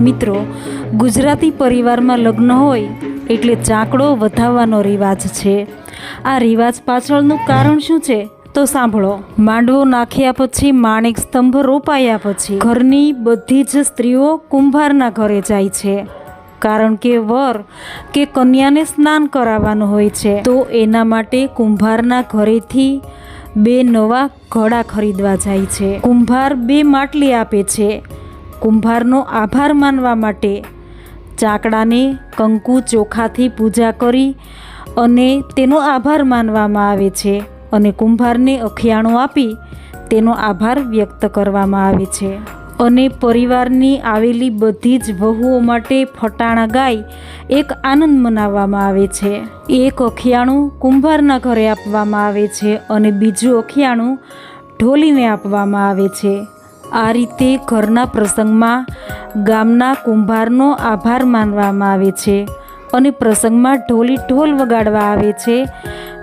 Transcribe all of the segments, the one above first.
મિત્રો, ગુજરાતી પરિવારમાં લગ્ન હોય એટલે ચાકડો વધાવવાનો રિવાજ છે. આ રિવાજ પાછળનું કારણ શું છે? તો સાંભળો. માંડવો નાખ્યા પછી માણેક સ્તંભ રોપાયા પછી ઘરની બધી જ સ્ત્રીઓ કુંભારના ઘરે જાય છે. કારણ કે વર કે કન્યાને સ્નાન કરાવવાનું હોય છે. તો એના માટે કુંભારના ઘરેથી બે નવા ઘડા ખરીદવા જાય છે. કુંભાર બે માટલી આપે છે. કુંભારનો આભાર માનવા માટે ચાકડાને કંકુ ચોખાથી પૂજા કરી અને તેનો આભાર માનવામાં આવે છે અને કુંભારને અખિયાણું આપી તેનો આભાર વ્યક્ત કરવામાં આવે છે. અને પરિવારની આવેલી બધી જ વહુઓ માટે ફટાણા ગાઈ એક આનંદ મનાવવામાં આવે છે. એક અખિયાણું કુંભારના ઘરે આપવામાં આવે છે અને બીજું અખિયાણું ઢોલીને આપવામાં આવે છે. આ રીતે ઘરના પ્રસંગમાં ગામના કુંભારનો આભાર માનવામાં આવે છે અને પ્રસંગમાં ઢોલી ઢોલ વગાડવા આવે છે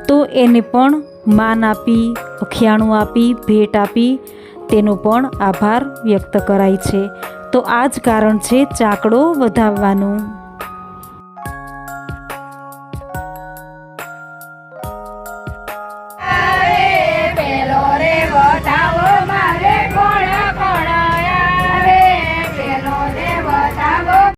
તો એને પણ માન આપી અખિયાણું આપી, ભેટ આપી તેનો પણ આભાર વ્યક્ત કરાય છે. તો આ જ કારણ છે ચાકડો વધાવવાનું